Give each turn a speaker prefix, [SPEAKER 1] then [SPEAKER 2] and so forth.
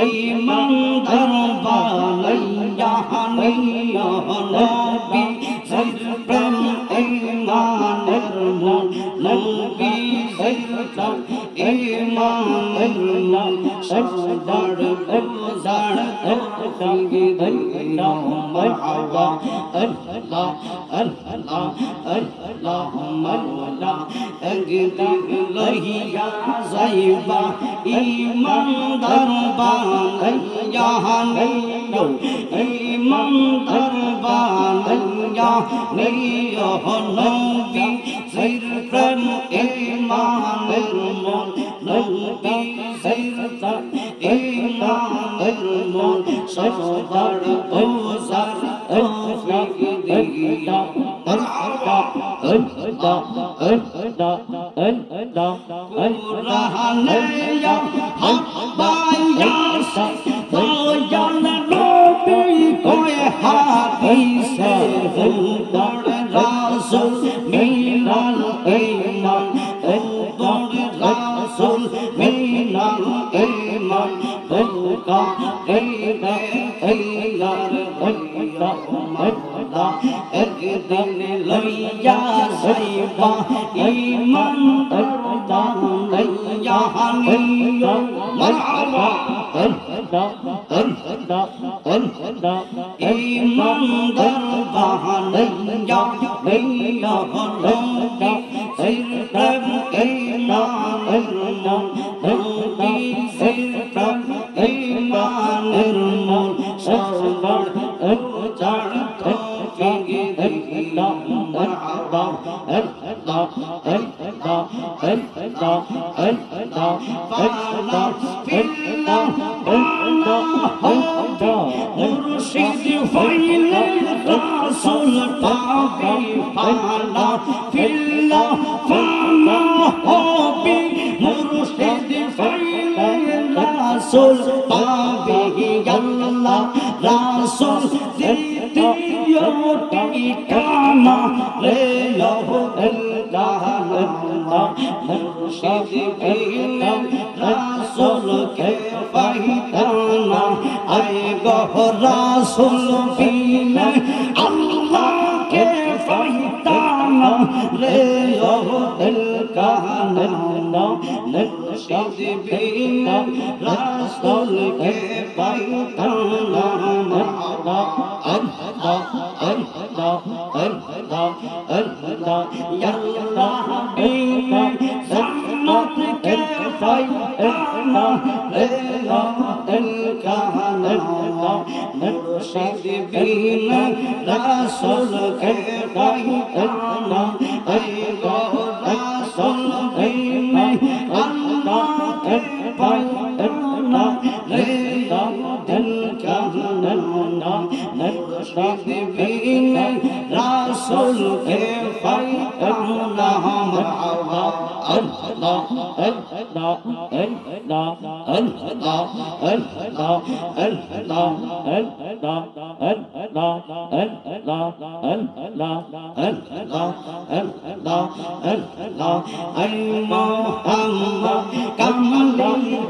[SPEAKER 1] ইমানদার বালাইয়া হানিয়া নবী জির প্রেম ইমানের মন নবী জির মন ইমানদার বানাইয়া নিও ইমানদার বানাইয়া নিও নবী জির প্রেম ইমানের হুদর রাসূল ইমানদার বাহানাইয়া লইয়া নবী সিরতাম ইমানের মন নবী সিরতাম ইমানের মন সবার উজাড় তৌফিক দিলা মারহাবা আল্লাহ আল্লাহ আল্লাহ আল্লাহ আল্লাহ ফিল্লাহ মুর্শিদ ফাইলে রাসূল পাবি ফানা রাসূল পাবি আল্লাহ। রাসূল দ্বিতীয় ঠিকানা রে লহ আল্লাহ মুর্শিদ ফাইলে রাসূল কে পাইতানা আয় গহ রাসূল বিনে আল্লাহ কে পাইতানা রে ওহ দিল কানা মুর্শিদ বিনে রাসূল কে পাইতানা আল্লাহ আল্লাহ আল্লাহ আল্লাহ আল্লাহ ইয়া আল্লাহ বিনে জান্নাত কে পাইতানা রে ওহ দিল কানা মুর্শিদ বিনে রাসূল কে পাইতানা আই গো রাসূল বিনে আল্লাহ কে পাইতানা রে দিল কানা মুর্শিদ বিনে রাসূল কে পাইতানা মারহাবা আল্লাহ আল্লাহ আল্লাহ আল্লাহ আল্লাহ